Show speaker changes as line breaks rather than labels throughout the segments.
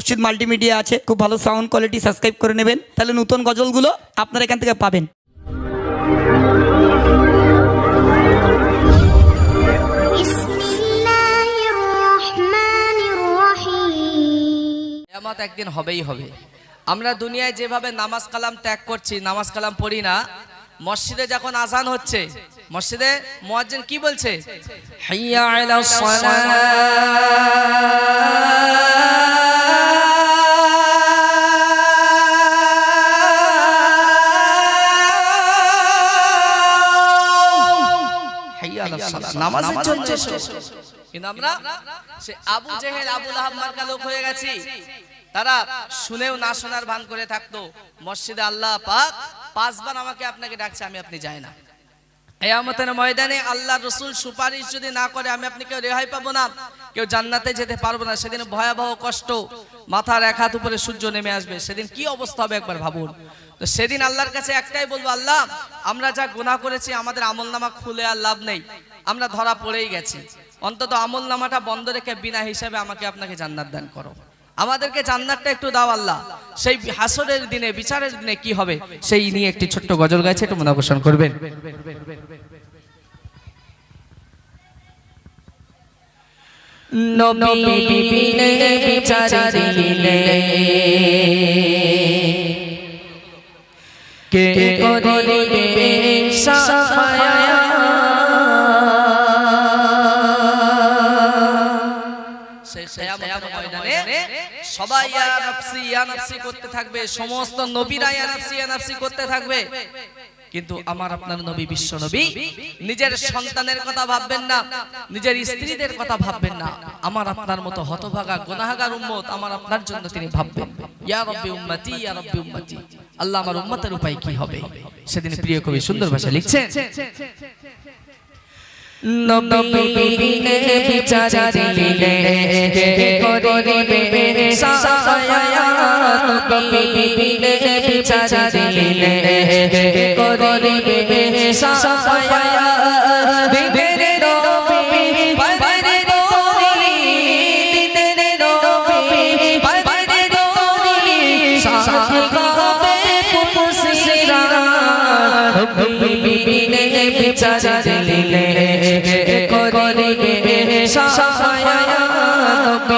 উচিত মাল্টিমিডিয়া আছে খুব ভালো সাউন্ড কোয়ালিটি সাবস্ক্রাইব করে নেবেন। তাহলে নতুন গজলগুলো আপনারা এখান থেকে পাবেন।
একদিন হবেই হবে। আমরা দুনিয়ায় যেভাবে নামাজ কালাম ত্যাগ করছি নামাজ কালাম পড়ি না মসজিদে যখন আজান হচ্ছে মসজিদে মোয়াজ্জেন কি বলছে? হাইয়া আলা সালাত। নামাজের জন্য কিন্তু আমরা সে আবু জেহেল আবু লাহাব মার্কা লোক হয়ে গেছি। তারা শুনেও না শোনার ভান করে থাকতো মসজিদে আল্লাহ পাক পাঁচবার আমাকে আপনাকে ডাকছে আমি আপনি যাই না। এয়ামতের ময়দানে আল্লাহ রসুল সুপারিশ যদি না করে আমি আপনি কেউ রেহাই পাবো না কেউ জান্নাতে যেতে পারব না। সেদিন ভয়াবহ কষ্ট মাথার এক হাত উপরে সূর্য নেমে আসবে। সেদিন কি অবস্থা হবে একবার ভাবুন। তো সেদিন আল্লাহর কাছে একটাই বলব আল্লাহ আমরা যা গুনাহ করেছি আমাদের আমল নামা খুলে আর লাভ নেই। আমরা ধরা পড়েই গেছি। অন্তত আমল নামাটা বন্ধ রেখে বিনা হিসাবে আমাকে আপনাকে জান্নাত দান করো। আমাদেরকে জান্নাতটা একটু দাও আল্লাহ। সেই হাসরের দিনে বিচারের দিনে কি হবে সেই নিয়ে একটি ছোট্ট গজল গাইছে একটু মনাকর্ষণ করবেন। নবী বিচার দিলে কে করিবে সেই সবাই ইয়া নাফসি, ইয়া করতে থাকবে, সমস্ত নবীরা ইয়া নাফসি, ইয়া করতে থাকবে। কিন্তু আমার আপনার নবী বিশ্ব নবী, নিজের সন্তানের কথা ভাববেন না, নিজের স্ত্রীদের কথা ভাববেন না। আমার আপনার মতো হতভাগা, গুনাহগার উম্মত আমার আপনার জন্য তিনি ভাববেন। ইয়া রব্বি উম্মতি, ইয়া রব্বি উম্মতি। আল্লাহ আমার উম্মতের উপায় কি হবে? সেদিন প্রিয় কবি সুন্দর ভাষা লিখছেন নবী বিনে বিচার দিলে কে করিবে সায়াত। নবী বিনে বিচার দিলে কে করিবে সায়াত। বিবের নবী পারে নবী, দিনের নবী পারে নবী সাথে গাবে পুরসিরা নবী বিনে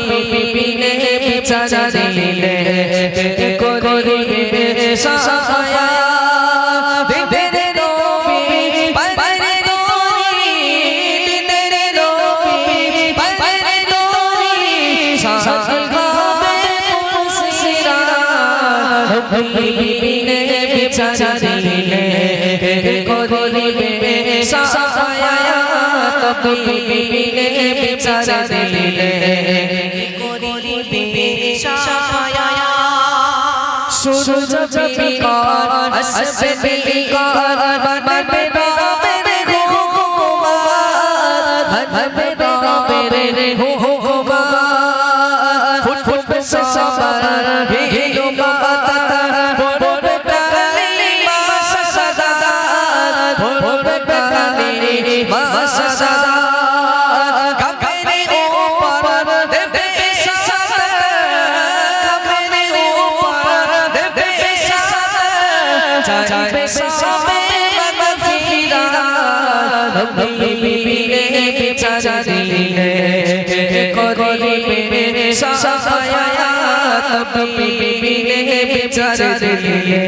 নবী সাথে গাবে পুরসিরা নবী বিনে বিচার দিলে সায়াত নবী বিচার দিলে। করিবে সায়াত আসবে বিকার বানবে চাইবে সবে মাগফিরা নবী বিনে দিলে করিবে সায়াত নবী বিনে বিচার দিলে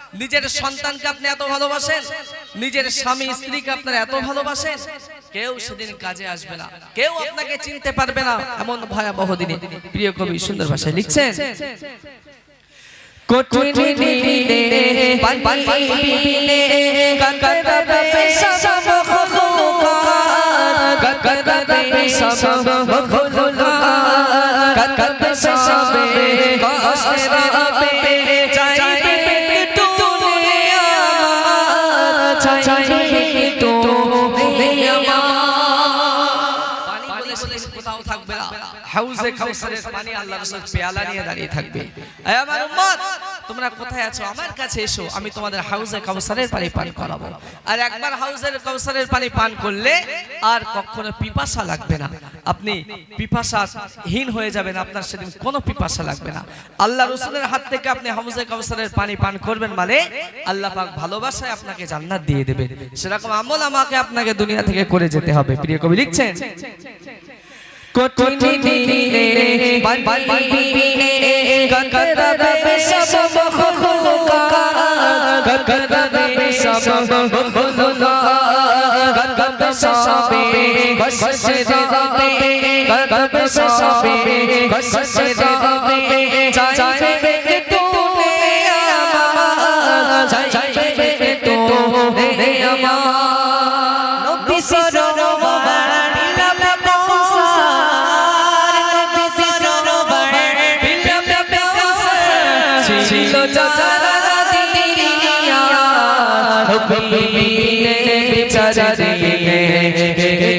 নিজের সন্তানকে আপনি এত ভালোবাসেন? নিজের স্বামী, স্ত্রীকে আপনার এত ভালোবাসেন? কেউ সেদিন কাজে আসবে না। কেউ আপনাকে চিনতে পারবে না। এমন ভয়াবহ দিনে। প্রিয় কবি, সুন্দর ভাষায় লিখছেন, কঠিন দিনে পানি বিনে কাকরাবে সব মখলুকাত কাকরাবে সব মখলুকাত কাকরাবে সব কাউসারের পানি আল্লাহ রাসূল পেয়ালা নিয়ে দাঁড়িয়ে থাকবে। আমার উম্মত তোমরা কোথায় আছো? আমার কাছে এসো আমি তোমাদের হাউজে কাউসারের পানি পান করাবো। আর একবার হাউজের কাউসারের পানি পান করলে আর কখনো পিপাসা লাগবে না। আপনি পিপাসাহীন হয়ে যাবেন আপনার সেদিন কোনো পিপাসা লাগবে না। আল্লাহ রসুলের হাত থেকে আপনি হাউজে কাউসারের পানি পান করবেন মানে আল্লাহ পাক ভালোবাসায় আপনাকে জান্নাত দিয়ে দেবেন সেরকম আমল আমাকে আপনাকে দুনিয়া থেকে করে যেতে হবে। প্রিয় কবি লিখছেন কঠিন দিনে পানি সব মখলুকাত সব মখলুকাত সবে কসরাবে কাকরাবে সবে কসরাবে চাইবে হবিবিনে বিচারা দিলে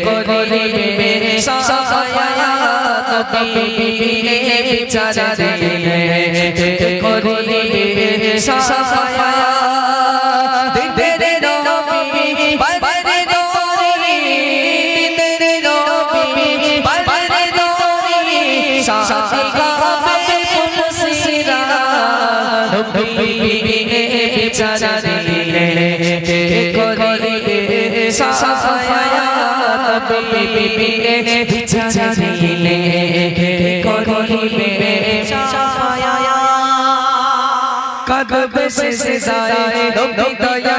করিবে সায়াত হবিবিনে বিচারা দিলে করিবে সায়াত দিদের নবী বারে দরি দিদের নবী বারে দরি সাথী গাবে ফুলসিরা সাফায়াত নবীনে বিচারা দিলে করিবে সাফায়াত কদবে সে নবী দয়া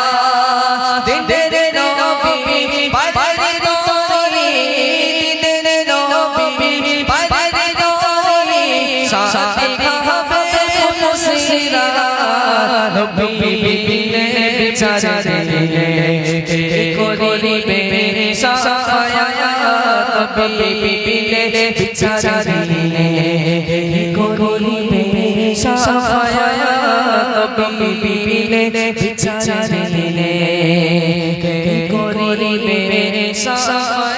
নবী বিচারা দিলে করিবে সাফায়াত নবী বিচারা দিলে করিবে সাফায়াত নবী বিচারা দিলে করিবে সাফায়াত